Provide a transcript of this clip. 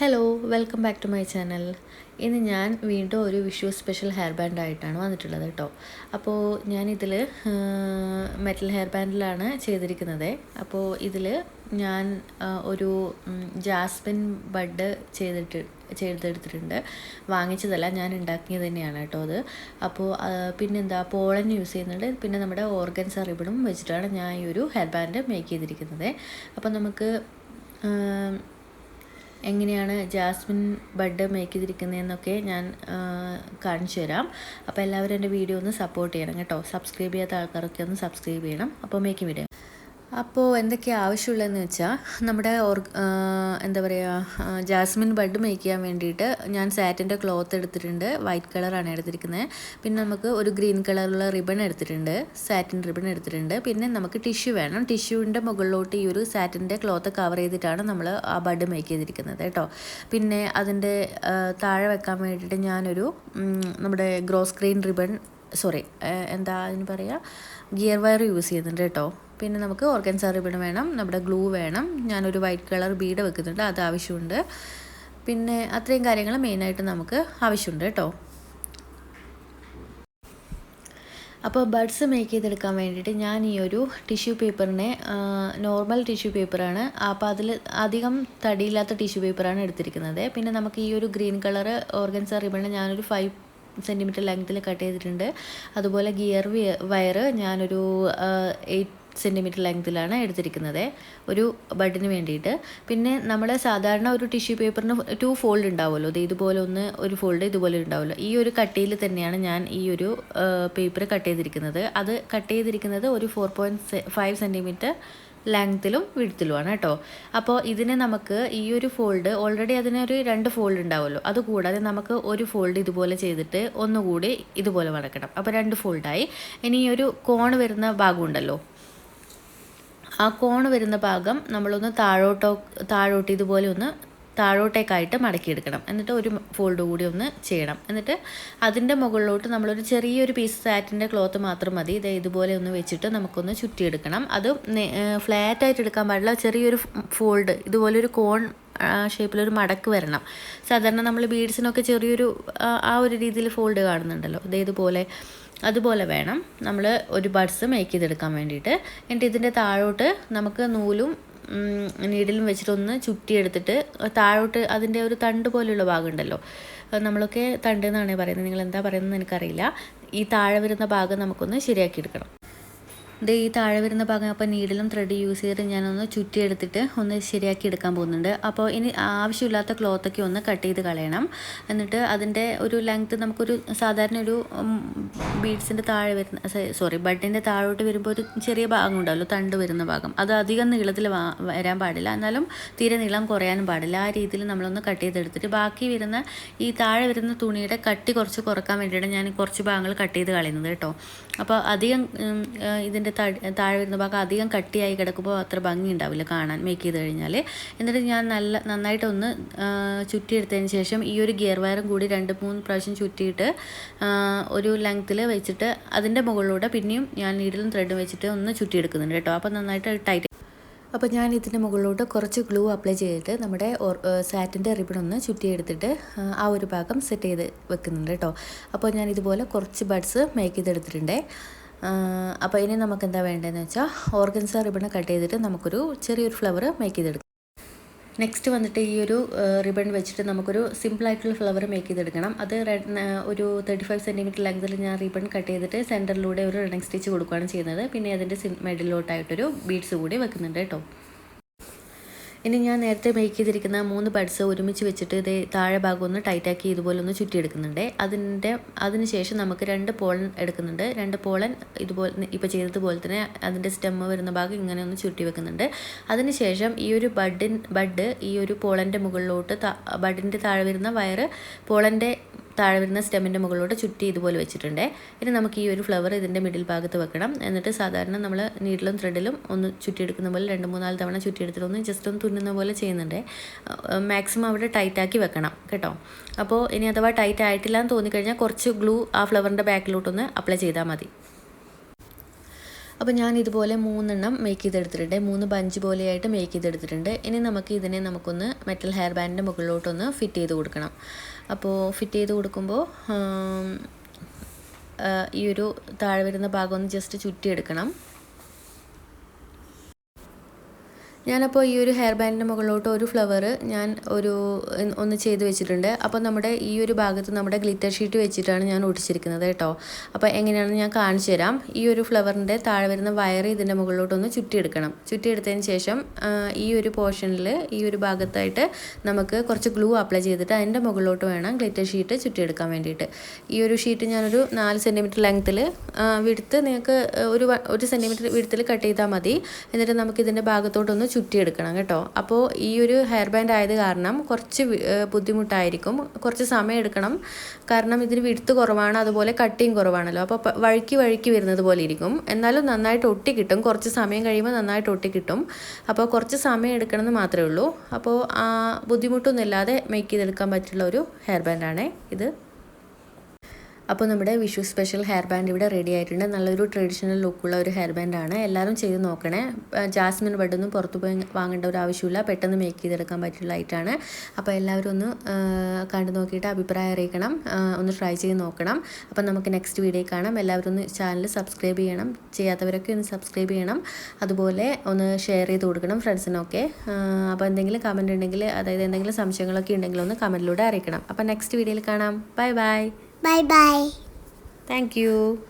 Hello welcome back to my channel ഇന്ന് ഞാൻ വീണ്ടും ഒരു വിഷു സ്പെഷ്യൽ ഹെയർ ബാൻഡ് ആയിട്ടാണ് വന്നിട്ടുള്ളത് കേട്ടോ. അപ്പോൾ ഞാനിതിൽ മെറ്റൽ ഹെയർ ബാൻഡിലാണ് ചെയ്തിരിക്കുന്നത്. അപ്പോൾ ഇതിൽ ഞാൻ ഒരു ജാസ്മിൻ ബഡ് ചെയ്തിട്ട് ചെയ്തെടുത്തിട്ടുണ്ട്. വാങ്ങിച്ചതല്ല ഞാൻ ഉണ്ടാക്കിയത് തന്നെയാണ് കേട്ടോ അത്. അപ്പോൾ പിന്നെന്താ പോളൻ യൂസ് ചെയ്യുന്നുണ്ട്. പിന്നെ നമ്മുടെ ഓർഗൻസ് റിബണും വെച്ചിട്ടാണ് ഞാൻ ഈ ഒരു ഹെയർ ബാൻഡ് മേക്ക് ചെയ്തിരിക്കുന്നത്. അപ്പോൾ നമുക്ക് എങ്ങനെയാണ് ജാസ്മിൻ ബഡ് മേക്ക് ചെയ്തിരിക്കുന്നതെന്നൊക്കെ ഞാൻ കാണിച്ചു തരാം. അപ്പോൾ എല്ലാവരും എന്റെ വീഡിയോ ഒന്ന് സപ്പോർട്ട് ചെയ്യണം കേട്ടോ. സബ്സ്ക്രൈബ് ചെയ്യാത്ത ആൾക്കാരൊക്കെ ഒന്ന് സബ്സ്ക്രൈബ് ചെയ്യണം. അപ്പോൾ മേക്കിംഗ് വീഡിയോ അപ്പോൾ എന്തൊക്കെയാണ് ആവശ്യമുള്ളതെന്ന് വെച്ചാൽ നമ്മുടെ ഓർ എന്താ പറയുക ജാസ്മിൻ ബഡ് മേക്ക് ചെയ്യാൻ വേണ്ടിയിട്ട് ഞാൻ സാറ്റിന്റെ ക്ലോത്ത് എടുത്തിട്ടുണ്ട്. വൈറ്റ് കളറാണ് എടുത്തിരിക്കുന്നത്. പിന്നെ നമുക്ക് ഒരു ഗ്രീൻ കളറുള്ള റിബൺ എടുത്തിട്ടുണ്ട്. സാറ്റിൻ റിബൺ എടുത്തിട്ടുണ്ട്. പിന്നെ നമുക്ക് ടിഷ്യൂ വേണം. ടിഷ്യൂവിന്റെ മുകളിലോട്ട് ഈ ഒരു സാറ്റിന്റെ ക്ലോത്ത് കവർ ചെയ്തിട്ടാണ് നമ്മൾ ആ ബഡ് മേക്ക് ചെയ്തിരിക്കുന്നത് കേട്ടോ. പിന്നെ അതിന്റെ താഴെ വെക്കാൻ വേണ്ടിയിട്ട് ഞാനൊരു നമ്മുടെ ഗ്രോസ് ഗ്രീൻ റിബൺ സോറി എന്താ അതിന് പറയുക ഗിയർ വയർ യൂസ് ചെയ്യുന്നുണ്ട് കേട്ടോ. പിന്നെ നമുക്ക് ഓർഗൻസ റിബൺ വേണം നമ്മുടെ ഗ്ലൂ വേണം. ഞാനൊരു വൈറ്റ് കളർ ബീഡ് വെക്കുന്നുണ്ട് അത് ആവശ്യമുണ്ട്. പിന്നെ അത്രയും കാര്യങ്ങൾ മെയിനായിട്ട് നമുക്ക് ആവശ്യമുണ്ട് കേട്ടോ. അപ്പോൾ ബഡ്സ് മേക്ക് ചെയ്തെടുക്കാൻ വേണ്ടിയിട്ട് ഞാൻ ഈ ഒരു ടിഷ്യൂ പേപ്പറിനെ നോർമൽ ടിഷ്യൂ പേപ്പറാണ് അപ്പോൾ അതിൽ അധികം തടിയില്ലാത്ത ടിഷ്യൂ പേപ്പറാണ് എടുത്തിരിക്കുന്നത്. പിന്നെ നമുക്ക് ഈ ഒരു ഗ്രീൻ കളർ ഓർഗൻസ റിബണ് ഞാനൊരു ഫൈവ് സെന്റിമീറ്റർ ലെങ്ത്തിൽ കട്ട് ചെയ്തിട്ടുണ്ട്. അതുപോലെ ഗിയർ വയർ ഞാനൊരു എയ്റ്റ് സെന്റിമീറ്റർ ലെങ്തിലാണ് എടുത്തിരിക്കുന്നത്. ഒരു ബഡിന് വേണ്ടിയിട്ട്. പിന്നെ നമ്മൾ സാധാരണ ഒരു ടിഷ്യൂ പേപ്പറിന് ടു ഫോൾഡ് ഉണ്ടാവുമല്ലോ. ഇത് ഇതുപോലെ ഒന്ന് ഒരു ഫോൾഡ് ഇതുപോലെ ഉണ്ടാവുമല്ലോ. ഈ ഒരു കട്ടിയിൽ തന്നെയാണ് ഞാൻ ഈ ഒരു പേപ്പർ കട്ട് ചെയ്തിരിക്കുന്നത്. അത് കട്ട് ചെയ്തിരിക്കുന്നത് ഒരു ഫോർ പോയിന്റ് ഫൈവ് സെന്റിമീറ്റർ ലെങ്ത്തിലും വിഴുത്തിലുമാണ് കേട്ടോ. അപ്പോൾ ഇതിനെ നമുക്ക് ഈ ഒരു ഫോൾഡ് ഓൾറെഡി അതിനൊരു രണ്ട് ഫോൾഡ് ഉണ്ടാവുമല്ലോ. അതുകൂടാതെ നമുക്ക് ഒരു ഫോൾഡ് ഇതുപോലെ ചെയ്തിട്ട് ഒന്നുകൂടി ഇതുപോലെ മടക്കണം അപ്പോൾ രണ്ട് ഫോൾഡായി ഇനി ഈ ഒരു കോൺ വരുന്ന ഭാഗം ഉണ്ടല്ലോ. ആ കോൺ വരുന്ന ഭാഗം നമ്മളൊന്ന് താഴോട്ടോ താഴോട്ട് ഇതുപോലെ ഒന്ന് താഴോട്ടേക്കായിട്ട് മടക്കിയെടുക്കണം. എന്നിട്ട് ഒരു ഫോൾഡ് കൂടി ഒന്ന് ചെയ്യണം. എന്നിട്ട് അതിന്റെ മുകളിലോട്ട് നമ്മളൊരു ചെറിയൊരു പീസ് സാറ്റിന്റെ ക്ലോത്ത് മാത്രം മതി. ഇത് ഇതുപോലെ ഒന്ന് വെച്ചിട്ട് നമുക്കൊന്ന് ചുറ്റിയെടുക്കണം. അത് ഫ്ലാറ്റ് ആയിട്ട് എടുക്കാൻ പാടില്ല. ചെറിയൊരു ഫോൾഡ് ഇതുപോലൊരു കോൺ ഷേപ്പിലൊരു മടക്ക് വരണം. സാധാരണ നമ്മൾ ബീഡ്സിനൊക്കെ ചെറിയൊരു ആ, ഒരു രീതിയിൽ ഫോൾഡ് കാണുന്നുണ്ടല്ലോ. ഇതേതുപോലെ അതുപോലെ വേണം നമ്മൾ ഒരു ബഡ്സ് മേക്ക് ചെയ്തെടുക്കാൻ വേണ്ടിയിട്ട്. എന്നിട്ട് ഇതിന്റെ താഴോട്ട് നമുക്ക് നൂലും നീഡിലും വെച്ചിട്ടൊന്ന് ചുറ്റിയെടുത്തിട്ട് താഴോട്ട് അതിന്റെ ഒരു തണ്ട് പോലെയുള്ള ഭാഗമുണ്ടല്ലോ. നമ്മളൊക്കെ തണ്ട് എന്നാണ് പറയുന്നത്. നിങ്ങൾ എന്താ പറയുന്നത് എനിക്കറിയില്ല. ഈ താഴെ വരുന്ന ഭാഗം നമുക്കൊന്ന് ശരിയാക്കി എടുക്കണം. ഇത് ഈ താഴെ വരുന്ന ഭാഗം അപ്പോൾ നീഡിലും ത്രെഡ് യൂസ് ചെയ്തിട്ട് ഞാനൊന്ന് ചുറ്റിയെടുത്തിട്ട് ഒന്ന് ശരിയാക്കി എടുക്കാൻ പോകുന്നുണ്ട്. അപ്പോൾ ഇനി ആവശ്യമില്ലാത്ത ക്ലോത്തൊക്കെ ഒന്ന് കട്ട് ചെയ്ത് കളയണം. എന്നിട്ട് അതിന്റെ ഒരു ലെങ്ത്ത് നമുക്കൊരു സാധാരണ ഒരു ബീഡ്സിന്റെ താഴെ വരുന്ന സോറി ബഡിന്റെ താഴോട്ട് വരുമ്പോൾ ഒരു ചെറിയ ഭാഗം ഉണ്ടാവുമല്ലോ തണ്ട് വരുന്ന ഭാഗം. അത് അധികം നീളത്തിൽ വരാൻ പാടില്ല. എന്നാലും തീരെ നീളം കുറയാനും പാടില്ല. ആ രീതിയിൽ നമ്മളൊന്ന് കട്ട് ചെയ്തെടുത്തിട്ട് ബാക്കി വരുന്ന ഈ താഴെ വരുന്ന തുണിയുടെ കട്ടി കുറച്ച് കുറയ്ക്കാൻ വേണ്ടിയിട്ട് ഞാൻ കുറച്ച് ഭാഗങ്ങൾ കട്ട് ചെയ്ത് കളയുന്നത് കേട്ടോ. അപ്പോൾ അധികം ഇതിന്റെ തടി- താഴെ വരുന്ന ഭാഗം അധികം കട്ടിയായി കിടക്കുമ്പോൾ അത്ര ഭംഗി ഉണ്ടാവില്ല കാണാൻ മേക്ക് ചെയ്ത് കഴിഞ്ഞാൽ എന്നിട്ട് ഞാൻ നല്ല നന്നായിട്ടൊന്ന് ചുറ്റിയെടുത്തതിന് ശേഷം ഈ ഒരു ഗിയർ വയറും കൂടി രണ്ട് മൂന്ന് പ്രാവശ്യം ചുറ്റിയിട്ട് ഒരു ലെങ്ത്തിൽ വെച്ചിട്ട് അതിന്റെ മുകളിലൂടെ പിന്നെയും ഞാൻ നീഡിലും ത്രെഡും വെച്ചിട്ട് ഒന്ന് ചുറ്റിയെടുക്കുന്നുണ്ട് കേട്ടോ. അപ്പോൾ നന്നായിട്ട് ടൈറ്റ് അപ്പോൾ ഞാൻ ഇതിന്റെ മുകളിലോട്ട് കുറച്ച് ഗ്ലൂ അപ്ലൈ ചെയ്തിട്ട് നമ്മുടെ സാറ്റിന്റെ റിബൺ ഒന്ന് ചുറ്റിയെടുത്തിട്ട് ആ, ഒരു ഭാഗം സെറ്റ് ചെയ്ത് വെക്കുന്നുണ്ട് കേട്ടോ. അപ്പോൾ ഞാൻ ഇതുപോലെ കുറച്ച് ബഡ്സ് മേക്ക് ചെയ്തെടുത്തിട്ടുണ്ട്. അപ്പോൾ ഇനി നമുക്ക് എന്താ വേണ്ടതെന്ന് വെച്ചാൽ ഓർഗൻസ റിബണ് കട്ട് ചെയ്തിട്ട് നമുക്കൊരു ചെറിയൊരു ഫ്ലവർ മേക്ക് ചെയ്തെടുക്കാം. നെക്സ്റ്റ് വന്നിട്ട് ഈ ഒരു റിബൺ വെച്ചിട്ട് നമുക്കൊരു സിമ്പിളായിട്ടുള്ള ഫ്ലവർ മേക്ക് ചെയ്തെടുക്കണം. അത് ഒരു തേർട്ടി ഫൈവ് സെന്റിമീറ്റർ ലെങ്തിൽ ഞാൻ റിബൺ കട്ട് ചെയ്തിട്ട് സെന്ററിലൂടെ ഒരു റണ്ണിങ് സ്റ്റിച്ച് കൊടുക്കുകയാണ് ചെയ്യുന്നത്. പിന്നെ അതിന്റെ മെഡിലോട്ടായിട്ടൊരു ബീഡ്സ് കൂടി വെക്കുന്നുണ്ട് കേട്ടോ. ഇനി ഞാൻ നേരത്തെ മേക്ക് ചെയ്തിരിക്കുന്ന മൂന്ന് ബഡ്സ് ഒരുമിച്ച് വെച്ചിട്ട് ഇത് താഴെ ഭാഗം ഒന്ന് ടൈറ്റാക്കി ഇതുപോലെ ഒന്ന് ചുറ്റിയെടുക്കുന്നുണ്ട്. അതിന്റെ അതിന് ശേഷം നമുക്ക് രണ്ട് പോളൻ എടുക്കുന്നുണ്ട്. രണ്ട് പോളൻ ഇതുപോലെ ഇപ്പോൾ ചെയ്തതുപോലെ തന്നെ അതിന്റെ സ്റ്റെമ്മ് വരുന്ന ഭാഗം ഇങ്ങനെ ഒന്ന് ചുറ്റി വെക്കുന്നുണ്ട്. അതിന് ശേഷം ഈ ഒരു ബഡിൻ ബഡ് ഈ ഒരു പോളന്റെ മുകളിലോട്ട് ബഡിന്റെ താഴെ വരുന്ന വയറ് പോളന്റെ താഴെ വരുന്ന സ്റ്റെമ്മിന്റെ മുകളിലോട്ട് ചുറ്റി ഇതുപോലെ വെച്ചിട്ടുണ്ട്. ഇനി നമുക്ക് ഈ ഒരു ഫ്ലവർ ഇതിന്റെ മിഡിൽ ഭാഗത്ത് വെക്കണം. എന്നിട്ട് സാധാരണ നമ്മൾ നീഡിലും ത്രെഡിലും ഒന്ന് ചുറ്റിയെടുക്കുന്ന പോലെ രണ്ട് മൂന്നാൽ തവണ ചുറ്റിയെടുത്തിട്ട് ഒന്ന് ജസ്റ്റ് ഒന്ന് തുന്നുന്ന പോലെ ചെയ്യുന്നുണ്ട്. മാക്സിമം അവിടെ ടൈറ്റാക്കി വെക്കണം കേട്ടോ. അപ്പോൾ ഇനി അഥവാ ടൈറ്റ് ആയിട്ടില്ല എന്ന് തോന്നിക്കഴിഞ്ഞാൽ കുറച്ച് ഗ്ലൂ ആ ഫ്ലവറിന്റെ ബാക്കിലോട്ടൊന്ന് അപ്ലൈ ചെയ്താൽ മതി. അപ്പോൾ ഞാൻ ഇതുപോലെ മൂന്നെണ്ണം മേക്ക് ചെയ്തെടുത്തിട്ടുണ്ട്. മൂന്ന് ബഞ്ച് പോലെയായിട്ട് മേക്ക് ചെയ്തെടുത്തിട്ടുണ്ട്. ഇനി നമുക്ക് ഇതിനെ നമുക്കൊന്ന് മെറ്റൽ ഹെയർ ബാൻഡിന്റെ മുകളിലോട്ടൊന്ന് ഫിറ്റ് ചെയ്ത് കൊടുക്കണം. അപ്പോൾ ഫിറ്റ് ചെയ്ത് കൊടുക്കുമ്പോൾ ഈ ഒരു താഴെ വരുന്ന ഭാഗം ഒന്ന് ജസ്റ്റ് ചുറ്റിയെടുക്കണം. ഞാനപ്പോൾ ഈ ഒരു ഹെയർ ബാൻഡിന്റെ മുകളിലോട്ട് ഒരു ഫ്ലവർ ഞാൻ ഒരു ഒന്ന് ചെയ്ത് വെച്ചിട്ടുണ്ട്. അപ്പോൾ നമ്മുടെ ഈ ഒരു ഭാഗത്ത് നമ്മുടെ ഗ്ലിറ്റർ ഷീറ്റ് വെച്ചിട്ടാണ് ഞാൻ ഒട്ടിച്ചിരിക്കുന്നത് കേട്ടോ. അപ്പോൾ എങ്ങനെയാണെന്ന് ഞാൻ കാണിച്ചു തരാം. ഈ ഒരു ഫ്ലവറിന്റെ താഴെ വരുന്ന വയർ ഇതിന്റെ മുകളിലോട്ടൊന്ന് ചുറ്റിയെടുക്കണം. ചുറ്റിയെടുത്തതിന് ശേഷം ഈ ഒരു പോർഷനിൽ ഈ ഒരു ഭാഗത്തായിട്ട് നമുക്ക് കുറച്ച് ഗ്ലൂ അപ്ലൈ ചെയ്തിട്ട് അതിന്റെ മുകളിലോട്ട് വേണം ഗ്ലിറ്റർ ഷീറ്റ് ചുറ്റിയെടുക്കാൻ വേണ്ടിയിട്ട്. ഈ ഒരു ഷീറ്റ് ഞാനൊരു നാല് സെന്റിമീറ്റർ ലെങ്ത്തിൽ വിടുത്ത് നിങ്ങൾക്ക് ഒരു ഒരു സെന്റിമീറ്റർ വിടുത്തിൽ കട്ട് ചെയ്താൽ മതി. എന്നിട്ട് നമുക്ക് ഇതിന്റെ ഭാഗത്തോട്ടൊന്ന് ചുറ്റിയെടുക്കണം കേട്ടോ. അപ്പോൾ ഈ ഒരു ഹെയർ ബാൻഡ് ആയത് കാരണം കുറച്ച് ബുദ്ധിമുട്ടായിരിക്കും. കുറച്ച് സമയം എടുക്കണം കാരണം ഇതിന് വിടുത്ത് കുറവാണ് അതുപോലെ കട്ടിങ് കുറവാണല്ലോ. അപ്പോൾ വഴുക്കി വഴുക്കി വരുന്നത് പോലെ ഇരിക്കും. എന്നാലും നന്നായിട്ട് ഒട്ടി കിട്ടും. കുറച്ച് സമയം കഴിയുമ്പോൾ നന്നായിട്ട് ഒട്ടി കിട്ടും. അപ്പോൾ കുറച്ച് സമയം എടുക്കണമെന്ന് മാത്രമേ ഉള്ളൂ. അപ്പോൾ ബുദ്ധിമുട്ടൊന്നുമില്ലാതെ മേക്ക് ചെയ്തെടുക്കാൻ പറ്റുള്ള ഒരു ഹെയർ ബാൻഡാണേ ഇത്. അപ്പോൾ നമ്മുടെ വിഷു സ്പെഷ്യൽ ഹെയർ ബാൻഡ് ഇവിടെ റെഡി ആയിട്ടുണ്ട്. നല്ലൊരു ട്രഡീഷണൽ ലുക്കുള്ള ഒരു ഹെയർ ബാൻഡാണ് എല്ലാവരും ചെയ്ത് നോക്കണേ. ജാസ്മിൻ ബഡൊന്നും പുറത്ത് പോയി വാങ്ങേണ്ട ഒരു ആവശ്യമില്ല. പെട്ടെന്ന് മേക്ക് ചെയ്തെടുക്കാൻ പറ്റുള്ള ആയിട്ടാണ് അപ്പോൾ എല്ലാവരും ഒന്ന് കണ്ടു നോക്കിയിട്ട് അഭിപ്രായം അറിയിക്കണം. ഒന്ന് ട്രൈ ചെയ്ത് നോക്കണം. അപ്പോൾ നമുക്ക് നെക്സ്റ്റ് വീഡിയോ കാണാം. എല്ലാവരും ഒന്ന് ചാനൽ സബ്സ്ക്രൈബ് ചെയ്യണം. ചെയ്യാത്തവരൊക്കെ ഒന്ന് സബ്സ്ക്രൈബ് ചെയ്യണം. അതുപോലെ ഒന്ന് ഷെയർ ചെയ്ത് കൊടുക്കണം ഫ്രണ്ട്സിനൊക്കെ അപ്പോൾ എന്തെങ്കിലും കമന്റ് ഉണ്ടെങ്കിൽ അതായത് എന്തെങ്കിലും സംശയങ്ങളൊക്കെ ഉണ്ടെങ്കിൽ ഒന്ന് കമന്റിലൂടെ അറിയിക്കണം. അപ്പോൾ നെക്സ്റ്റ് വീഡിയോയിൽ കാണാം. Bye bye Bye bye. Thank you.